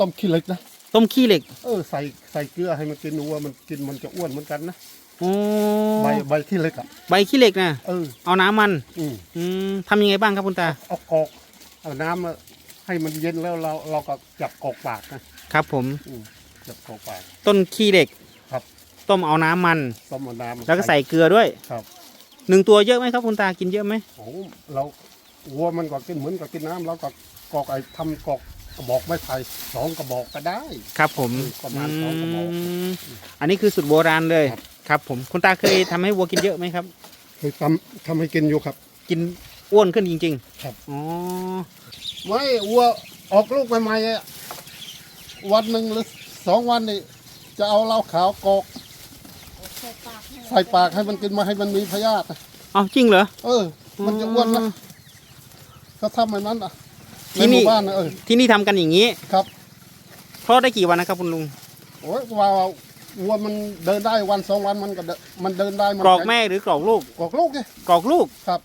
ต้มขี้เหล็กนะต้มขี้เหล็ก เออใส่ใส่เกลือให้มันกินวัวมันกินมันจะอ้วนเหมือนกันนะโอ้ใบใบขี้เหล็กอะใบขี้เหล็กนะเออ เอาน้ำมัน อืมอืมทำยังไงบ้างครับคุณตา เอากอกเอาน้ำมาให้มันเย็นแล้วเราเราก็จับกอกปากนะครับผม อืมจับกอกปาก ต้นขี้เหล็กครับ ต้มเอาน้ำมัน ต้มเอาน้ำแล้วก็ใส่เกลือด้วยครับหนึ่งตัวเยอะไหมครับคุณตากินเยอะไหมโอ้เราวัวมันก็กินเหมือนกับกินน้ำเราก็กอกไอ้ทำกอก กระบอกไม้ไผ่สองกระบอกก็ได้ ครับผมประมาณสองกระบอก มอันนี้คือสูตรโบราณเลย ครับ ครับ ผมคุณตาเคยทำให้วัวกินเยอะไหมครับ เคยทำทำให้กินอยู่ครับ กินอ้วนขึ้นจริงๆครับ อ๋อไม่วัวออกลูกใหม่ๆอะวันหนึ่งหรือสองวันนี่จะเอาเหล้าขาวกอกใส่ปากให้มันกินมาให้มันมีพยาธิอะเอาจริงเหรอ เออ มันจะอ้วนนะเขาทำแบบนั้นอะ ในที่หนี่มู่บ้านนะเออที่นี่ทำกันอย่างนี้ครับเพราะได้กี่วันนะครับคุณลุงโอ้ยว่าวัวมันเดินได้วันสองวันมันก็เดินมันเดินได้มันกรอกแม่หรือกรอกลูก กรอกลูกไงกรอกลูก ครับ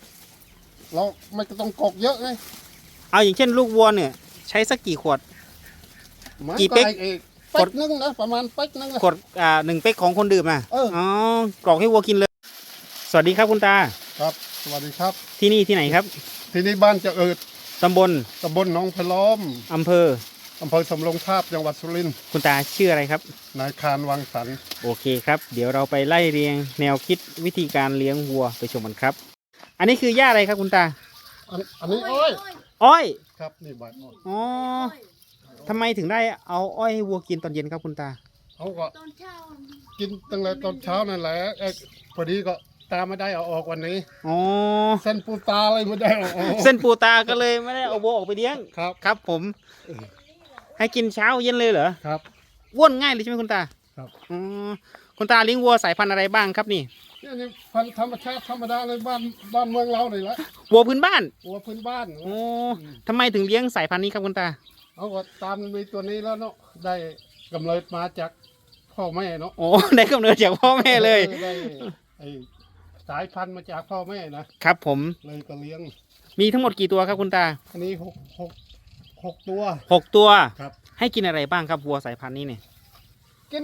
เราไม่ต้องกรอกเยอะไงเอาอย่างเช่น ลูกวัวเนี่ย ใช้สักกี่ขวดมันกี่เป๊กไอ้ไอ้เป๊กนึงนะประมาณเป๊กนึงนะ ขวดอ่าหนึ่งเป๊กของคนดื่มอะเอออ๋กรอกให้วัวกินเลย สวัสดีครับคุณตา ครับ สวัสดีครับ ที่นี่ที่ไหนครับ ที่นี่บ้านจะเอิด ตำบลตำบลหนองพะล้อมอำเภออำเภอสำโรงทาบจังหวัดสุรินทร์คุณตาชื่ออะไรครับ นายคานวังสันโอเคครับ เดี๋ยวเราไปไล่เรียงแนวคิดวิธีการเลี้ยงวัวไปชมกันครับ อันนี้คือหญ้าอะไรครับคุณตา อันอันนี้อ้อยอ้อยครับนี่ใบอ้อยอ๋อทำไมถึงได้เอาอ้อยให้วัวกินตอนเย็นครับคุณตาเขาก็ตอนเช้ากินตั้งแต่ตอนเช้านั่นแหละเอ้ยพอดีก็ ตาไม่ได้เอาออกวันนี้ อ๋อ เส้นปูตาเลยไม่ได้เอาออก เส้นปูตาก็เลยไม่ได้เอาวัวออกไปเลี้ยง ครับ ครับผม ให้กินเช้าเย็นเลยเหรอครับอ้วนง่ายเลยใช่ไหมคุณตาครับ อ๋อคุณตาเลี้ยงวัวสายพันธุ์อะไรบ้างครับนี่นี่นี่พันธุ์ธรรมชาติธรรมดาเลยบ้านบ้านเมืองเราเลยละวัวพื้นบ้าน วัวพื้นบ้าน โอ้ทำไมถึงเลี้ยงสายพันธุ์นี้ครับคุณตาเขาก็ตามมีตัวนี้แล้วเนาะได้กำเนิดมาจากพ่อแม่เนาะโอ้ ได้กำเนิดจากพ่อแม่เลยออได้ไอ้ สายพันธุ์มาจากพ่อแม่นะครับผม เลยก็เลี้ยง มีทั้งหมดกี่ตัวครับคุณตาอันนี้หกหกหกตัว หกตัว ครับ ให้กินอะไรบ้างครับวัวสายพันธุ์นี้เนี่ย กิน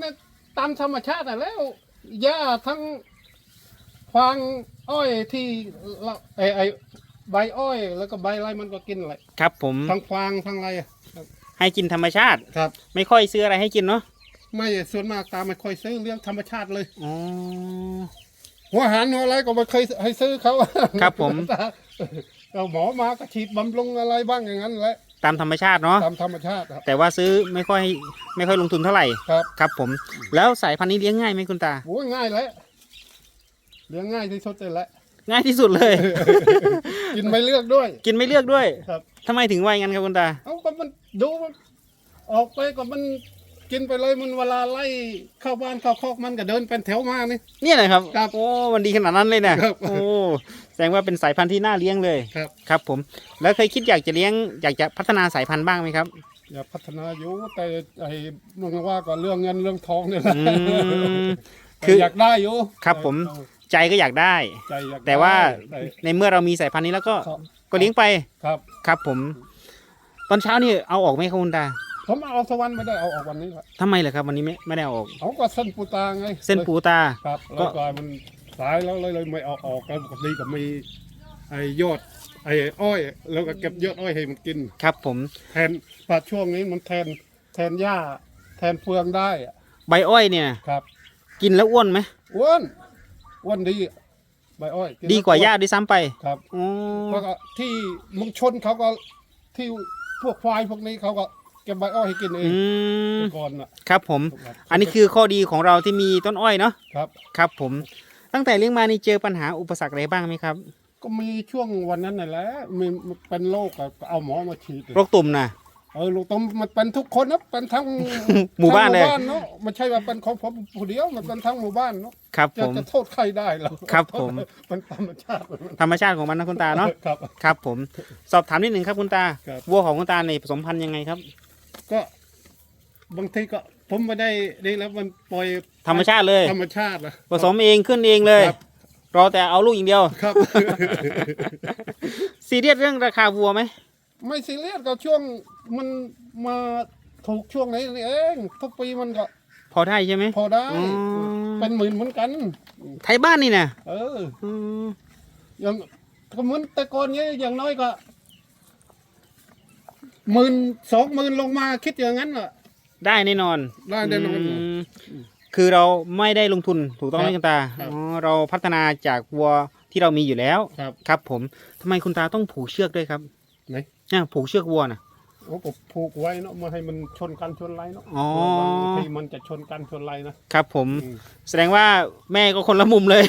ตามธรรมชาติน่ะแล้วหญ้าทั้งฟางอ้อยที่เราไอ้ไอ้ใบอ้อย แล้วก็ใบอะไรมันก็กินแหละครับผม ทั้งฟางทั้งอะไรอะให้กินธรรมชาติ ครับ ไม่ค่อยซื้ออะไรให้กินเนาะ ไม่ส่วนมากตามไม่ค่อยซื้อเลี้ยงธรรมชาติเลย อ๋อ หัวอาหารหัวอะไรก็ไม่เคยให้ซื้อเขาครับผมเอาหมอมาก็ฉีดบำรุงอะไรบ้างอย่างนั้นแหละตามธรรมชาติเนาะตามธรรมชาติครับ แต่ว่าซื้อไม่ค่อยไม่ค่อยลงทุนเท่าไหร่ครับครับ ผม แล้วสายพันธุ์นี้เลี้ยงง่ายไหมคุณตาโอ้ยง่ายแล้วเลี้ยงง่ายที่สุดเลยแหละง่ายที่สุดเลย กินไม่เลือกด้วย กินไม่เลือกด้วย ครับทำไมถึงว่าอย่างนั้นครับคุณตาเอาก็มันดูมันออกไปก็มัน กินไปเลยมันเวลาไล่เข้าบ้านเข้าคอกมันก็เดินเป็นแถวมานี่ เนี่ยนะครับ ครับโอ้ มันดีขนาดนั้นเลยนะครับ โอ้ แสดงว่าเป็นสายพันธุ์ที่น่าเลี้ยงเลย ครับ ครับผม แล้วเคยคิดอยากจะเลี้ยง อยากจะพัฒนาสายพันธุ์บ้างไหมครับ อย่าพัฒนาอยู่แต่ไอ้มึงว่าก็เรื่องเงินเรื่องทองเนี่ยแหละอืมแต่คืออยากได้อยู่ครับผมเออใจก็อยากได้ ใจอยากได้แต่ว่าแต่ในเมื่อเรามีสายพันธุ์นี้แล้วก็ ครับ ก็เลี้ยงไป ครับ ครับผม ตอนเช้านี่เอาออกไหมครับคุณตา ผมเอาสวรรค์ไม่ได้เอาออกวันนี้ละทำไมเหรอครับ วันนี้ไม่ไม่ได้เอาออก เขาก็เส้นปูตาไงเส้นปูตา ครับก็ แล้วก็มันสายแล้วเลยเลยไม่เอาออกแล้วปกติก็มีไอ้ยอดไอ้อ้อย แล้วก็เก็บยอดอ้อยให้มันกิน ครับผม แทนปลาช่วงนี้มันแทนแทนหญ้าแทนเฟืองได้อะใบอ้อยเนี่ย ครับกินแล้วอ้วนไหม อ้วนอ้วนดีใบอ้อยนดีกว่าหญ้าอ้นด้วยซ้ำไปครับอ๋อ แล้วก็ที่เมุงชนเขาก็ที่พวกควายพวกนี้เขาก็ เก็บใบอ้อยให้กินเออืงมแต่ก่อนน่ะครับผม อันนี้คือข้อดีของเราที่มีต้นอ้อยเนาะครับ ครับ ผม ตั้งแต่เลี้ยงมานี่เจอปัญหาอุปสรรคอะไรบ้างไหมครับก็มีช่วงวันนั้นน่ะแหละมีเป็นโรคอะก็เอาหมอมาฉีดโรคตุ่มนะ เออลูกต้มมันเป็นทุกคนนะเป็นทั้งหมู่บ้านเลย ทั้งเนาะไม่ใช่ว่าเป็นของผมผู้เดียวมันเป็นทั้งหมู่บ้านเนาะครับจะผมจะโทษใครได้เหรอครับผมเป็นธรรมชาติธรรมชาติของมันนะคุณตาเนาะครับ ครับ ผม สอบถามนิดหนึ่งครับคุณตาครับ วัวของคุณตาในยผสมพันธุ์ยังไงครับ ก็บางทีก็ผมไม่ได้นี่แล้วมันปล่อยธรรมชาติเลยธรรมชาตินะผสมเองขึ้นเองเลยครับรอแต่เอาลูกอย่างเดียว ครับ ซีเรียสเรื่องราคาวัวไหม ไม่ซีเรียสก็ช่วงมันมาถูกช่วงนี้นี่เองทุกปีมันก็ พอได้ใช่ไหมพอได้ อ๋อเป็นหมื่นเหมือนกัน ไทยบ้านนี่นะเออ อืม อย่างก็เหมือนแต่ก่อนเนี้ยอย่างน้อยก็ หมื่นสองหมื่นลงมาคิดอย่างนั้นอะได้แน่นอนได้แน่นอนมคือเราไม่ได้ลงทุนถูกต้องไหมครับคุณตาครับอ๋อเราพัฒนาจากวัวที่เรามีอยู่แล้วครับครับผมทำไมคุณตาต้องผูกเชือกด้วยครับไหนเนี่ยผูกเชือกวัวนะ โอ้ก็ผูกไว้เนาะไมาให้มันชนกันชนไรเนาะอ๋อ บางทีมันจะชนกันชนไรนะครับผม อืม แสดงว่าแม่ก็คนละมุมเลย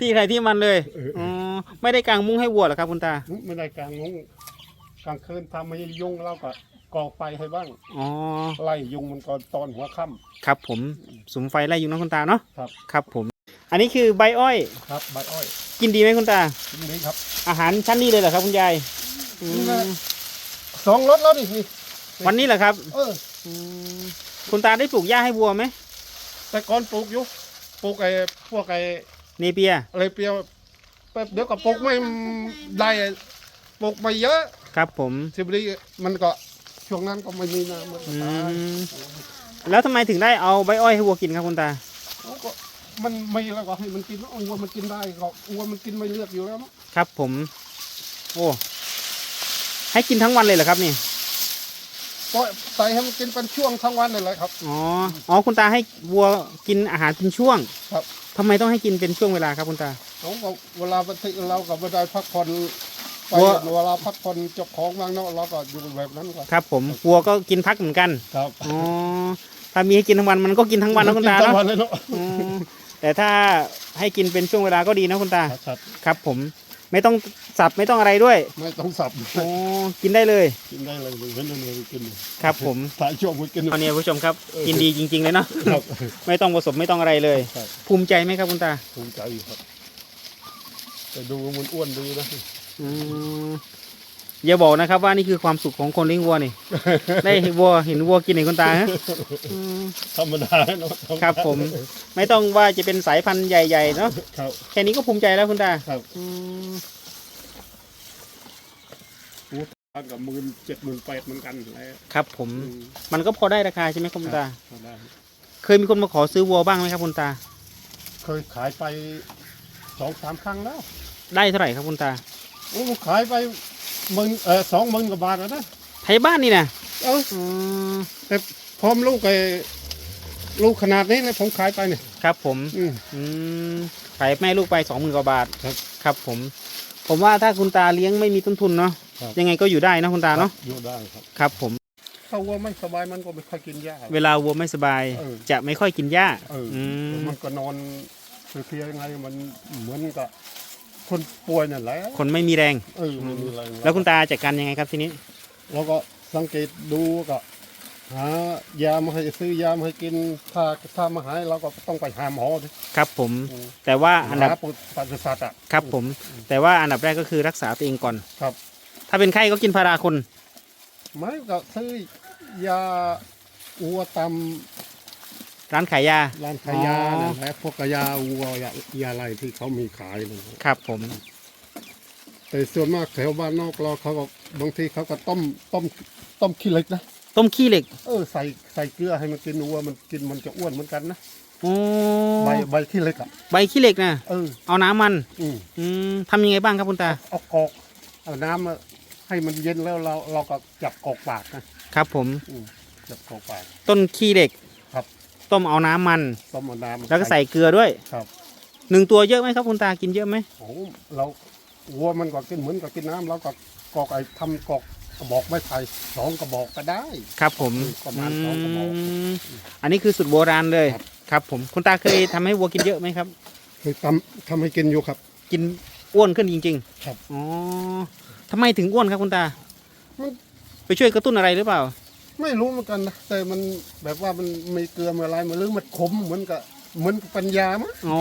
ที่ใครที่มันเลยเอออ๋ อ๋อไม่ได้กางมุ้งให้วัวเหรอครับคุณตา ไม่ได้กลางงง กลางคืนทำให้ยุงเราก็ก่อไฟให้บ้าง อ๋อ ไล่ยุงมันก็ตอนหัวค่ ครับผมสุมไฟไล่ยุงนะคุณตาเนาะครับครับผม อันนี้คือใบอ้อยำครับใบอ้อยกินดีไหมคุณตาทีนี้ครับ อาหารชั้นนี้เลยเหรอครับคุณยายอืมนี่แหละ สองรถแล้วนี่นี่วันนี้เหรอครับเออ อืมคุณตาได้ปลูกหญ้าให้วัวไหมแต่ก่อนปลูกอยู่ปลูกไอ้พวกไอ้เนเปีย อะไรเปรียวแป๊บเดี๋ยวก็ปลูกไม่ได้ปลูกไม่เยอะ ครับผมทีนี้มันก็ช่วงนั้นก็ไม่มีน้ำมันก็อืตายมแล้วทำไมถึงได้เอาใบอ้อยให้วัวกินครับคุณตาเอาก็มันไม่แล้วก็ให้มันกินเอาวัวมันกินได้ก็วัวมันกินไม่เลือกอยู่แล้วเนาะครับผม โอ้ให้กินทั้งวันเลยเหรอครับนี่ปล่อยใส่ให้มันกินเป็นช่วงทั้งวันเลยแหละครับ อ๋ออ๋อคุณตาให้วัวกินอาหารเป็นช่วงครับ ทำไมต้องให้กินเป็นช่วงเวลาครับคุณตา เขาก็เวลาปฏิเรากับไม่ได้พักผ่อน ไปวัว เวลาพักผ่อนเจ้าของบ้างเนาะเราก็อยู่แบบนั้นก็ครับผมวัวก็กินพักเหมือนกันครับอ๋อถ้ามีให้กินทั้งวันมันก็กินทั้งวันนะคุณตาทั้เนาะงวันเลยเนาะอืมแต่ถ้าให้กินเป็นช่วงเวลาก็ดีนะคุณตา ครับครับ ผมไม่ต้องสับไม่ต้องอะไรด้วยไม่ต้องสับอ๋อกินได้เลยกินได้เลยเห็นเลยกินครับ ผมสายช่วงไปกินตอนนี้ผู้ชมครับกินดีจริง ๆ เลยเนาะครับ ไม่ต้องผสมไม่ต้องอะไรเลย ครับ ภูมิใจไหมครับคุณตาภูมิใจอยู่ครับ แต่ดูมันอ้วนดีนะ อืมอย่าบอกนะครับว่านี่คือความสุขของคนเลี้ยงวัวนี่ ได้เห็นวัวเห็นวัวกินเห็นคุณตาฮะอืมธรรมดาเนาะครับผม ไม่ต้องว่าจะเป็นสายพันธุ์ใหญ่ๆเนาะครับ แค่นี้ก็ภูมิใจแล้วคุณตาครับ อืมพันกับหมื่นเจ็ดหมื่นแปดเหมือนกันแล้วครับผม อืมมันก็พอได้ราคาใช่ไหมครับคุณตาพอได้เคยมีคนมาขอซื้อวัวบ้างไหมครับคุณตา เคยขายไปสองสามครั้งแล้ว ได้เท่าไหร่ครับคุณตา โอ้ขายไปหมื่นเออสองหมื่นกว่าบาทแล้วนะไทยบ้านนี่นะเอออืมแต่พร้อมลูกไอ้ลูกขนาดนี้เลยผมขายไปเนี่ยครับผม อืม อืมขายแม่ลูกไปสองหมื่นกว่าบาทครับครับผม ผมว่าถ้าคุณตาเลี้ยงไม่มีต้นทุนเนาะครับ ยังไงก็อยู่ได้นะคุณตาเนาะอยู่ได้ครับ ครับผม ถ้าวัวไม่สบายมันก็ไม่ค่อยกินหญ้า เวลาวัวไม่สบาย เออ จะไม่ค่อยกินหญ้าเออออืมมันก็นอนเพลียๆยังไงมันเหมือนกับ คนป่วยนั่นแหละคนไม่มีแรง เออไม่มีอะไรแล้วคุณตาจัดการยังไงครับทีนี้ เราก็สังเกตดูก็หายามาให้ซื้อยามาให้กินถ้าถ้ามาหายเราก็ต้องไปหาหมอดิครับผมอืมแต่ว่าอันดับหาปศุสัตว์อะครับผม แต่ว่าอันดับแรกก็คือรักษาตัวเองก่อนครับ ถ้าเป็นไข้ก็กินพาราคนไม่ก็ซื้อยาวัวตาม ร้านขายยา ร้านขายยาอ๋อนั่นแหละพวกกยาวัวยายาอะไรที่เขามีขายนั่นแหละครับผม แต่ส่วนมากแถวบ้านนอกเราเขาก็บางทีเขาก็ต้มต้มต้มขี้เหล็กนะต้มขี้เหล็กเออใส่ใส่เกลือให้มันกินวัวมันกินมันจะอ้วนเหมือนกันนะโอ้ใบใบขี้เหล็กอะใบขี้เหล็กนะเออ เอาน้ำมัน อืมอืมทำยังไงบ้างครับคุณตา เอากอกเอาน้ำมาให้มันเย็นแล้วเราเราก็จับกอกปากนะครับผม อืมจับกอกปากต้นขี้เหล็กครับ ต้มเอาน้ำมัน ต้มเอาน้ำ แล้วก็ใส่เกลือด้วยครับ หนึ่งตัวเยอะไหมครับคุณตากินเยอะไหมโอ้โหเราวัวมันก็กินเหมือนกับกินน้ำเราก็กอกไอ้ทำกอกกระบอกไม้ไผ่สองกระบอกก็ได้ ครับ ผมประมาณสองกระบอก มอันนี้คือสูตรโบราณเลย ครับ ครับ ผมคุณตาเคยทำให้วัวกินเยอะไหมครับ เคยทำทำให้กินอยู่ครับ กินอ้วนขึ้นจริงๆครับ อ๋อทำไมถึงอ้วนครับคุณตา มัน ไปช่วยกระตุ้นอะไรหรือเปล่า ไม่รู้เหมือนกันนะแต่มันแบบว่ามันมีเกลือมีอะไรมาหรือมันขมเหมือนกับเหมือนกับปัญญามั้งอ๋อ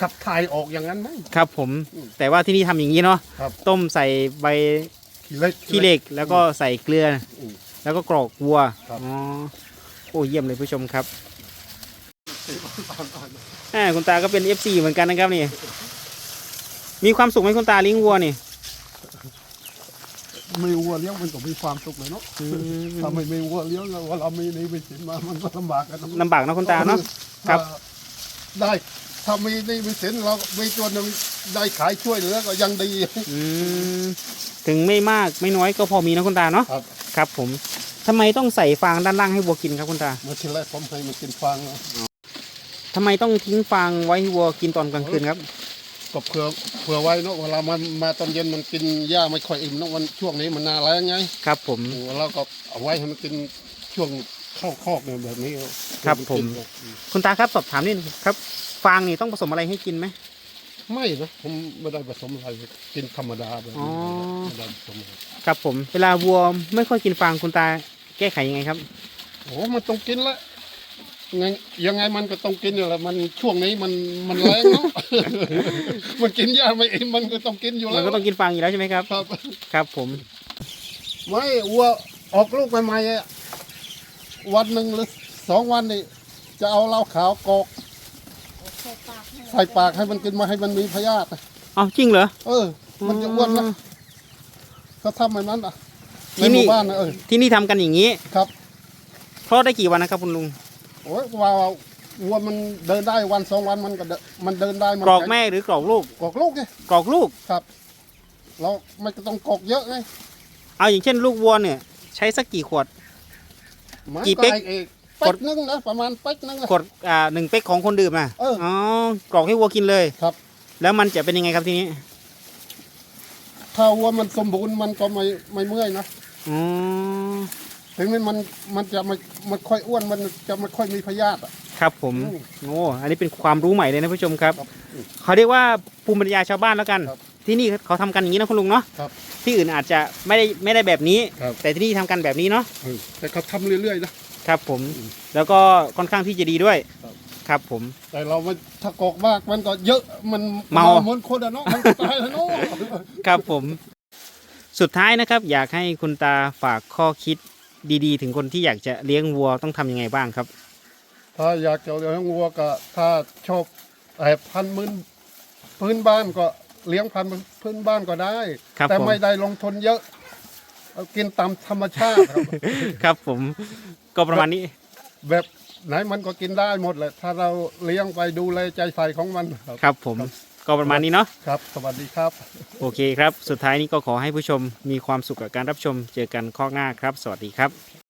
ขับถ่ายออกอย่างนั้นมั้ง ครับผม อืมแต่ว่าที่นี่ทำอย่างนี้เนาะ ครับ ต้มใส่ใบขี้เหล็ก ขี้เหล็ก แล้วก็ใส่เกลืออมแล้วก็กรอกวัว ครับ อ๋อ โอ้เยี่ยมเลยผู้ชมครับแหมคุณตาก็เป็น FC เหมือนกันนะครับนี่ มีความสุขไหมคุณตาเลี้ยงวัวนี่ มีวัวเลี้ยงมันก็มีความสุขเลยเนาะอืมถ้าไม่มีวัวเลี้ยงแล้วเวลามีหนี้มีสินมามันก็ลำบากกันนะลำบากนะคุณตาเนาะครับถ้าได้ถ้ามีหนี่มีสินเรามีตัวหนึงได้ขายช่วยเหลือก็ยังดีอืมถึงไม่มากไม่น้อยก็พอมีนะคุณตาเนาะครับครับ ผมทำไมต้องใส่ฟางด้านล่างให้วัวกินครับคุณตาเมื่อทีแรกผมให้มันกินฟางนะทำไมต้องทิ้งฟางไว้ให้วัวกินตอนกลางคืนครับ ก็เผื่อเผื่อไว้เนาะเวลามันมาตอนเย็นมันกินหญ้าไม่ค่อยอิ่มเนาะวันช่วงนี้มันหนาแรงไงครับผม เราก็เอาไว้ให้มันกินช่วงเข้าคอกเนี่ยแบบนี้ครับผมนกินคุณตาครับสอบถามนิดนึงครับ ฟางนี่ต้องผสมอะไรให้กินไหมไม่นะผมไม่ได้ผสมอะไรกินธรรมดาแบบอ๋อนี้ไม่ได้ผสมอะไรครับผม เวลาวัวไม่ค่อยกินฟางคุณตาแก้ไขยังไงครับโอ้มันต้องกินละ ไงยังไงมันก็ต้องกินอยู่แล้วมันช่วงนี้มันมันแรงเนาะ มันกินยาไม่อิ่มมันก็ต้องกินอยู่มัแล้นวก็ต้องกินฟางอยู่แล้วใช่ไหมครับ ครับครับผม ไม่วัวออกลูกใหม่ๆอะวันหนึ่งหรือสองวันนี่จะเอาเหล้าขาวกรอกใส่ปากให้มันกินมาให้มันมีพยาธิอ๋อจริงเหรอ เออ มันจะอ้วนนะก็ทำแบบนั้นอะในที่หนี่ มู่บ้านนะเออที่นี่ทำกันอย่างนี้ ครับ เพราะได้กี่วันนะครับคุณลุง โอ้ยว่าวัวมันเดินได้วันสองวันมันก็เดินมันเดินได้มันกรอกแม่หรือกรอกลูก กรอกลูกไงกรอกลูก ครับ เราไม่ต้องกรอกเยอะไงเอาอย่างเช่น ลูกวัวเนี่ย ใช้สักกี่ขวด มันกี่เป๊กได้เองเป๊กนึงนะประมาณเป๊กนึงนะ ขวดอ่าหนึ่งเป๊กของคนดื่มนะเอออ๋กรอกให้วัวกินเลยครับ แล้วมันจะเป็นยังไงครับทีนี้ถ้าวัวมันสมบูรณ์มันก็ไม่ไม่เมื่อยนะ อ๋อ ถึงมันมันมันจะไม่มันค่อยอ้วนมันจะไม่ค่อยมีพยาธิอะ ครับผมอืมโอ้อันนี้เป็นความรู้ใหม่เลยนะผู้ชมครับ ครับอืมเขาเรียกว่าภูมิปัญญาชาวบ้านแล้วกัน ครับที่นี่เขาทำกันอย่างนี้นะคุณลุงเนาะครับที่อื่นอาจจะไม่ได้ไม่ได้แบบนี้ ครับ แต่ที่นี่ทำกันแบบนี้เนาะเออแต่เขาทำเรื่อยๆนะ ครับผมอืมแล้วก็ค่อนข้างที่จะดีด้วยครับ ครับผม แต่เราไม่ถ้ากรอกมากมันก็เยอะมันเมา เหมือนคนอะเนาะมันก็ตายแล้วเนาะ ครับผม สุดท้ายนะครับ อยากให้คุณตาฝากข้อคิด ดีๆ ถึงคนที่อยากจะเลี้ยงวัวต้องทำยังไงบ้างครับ ถ้าอยากจะเลี้ยงวัวก็ถ้าชอบไอ้พันธุ์มืนพื้นบ้านก็เลี้ยงพันธุ์พื้นบ้านก็ได้ ครับแต่ผม ไม่ได้ลงทุนเยอะเอากินตามธรรมชาติครับ ครับผมก็ประมาณนี้ แบบไหนมันก็กินได้หมดแหละถ้าเราเลี้ยงไปดูแลใจใส่ของมันครับ ครับผม ก็ประมาณนี้เนาะครับ สวัสดีครับ โอเคครับ สุดท้ายนี้ก็ขอให้ผู้ชมมีความสุขกับการรับชม เจอกันข้อหน้าครับ สวัสดีครับ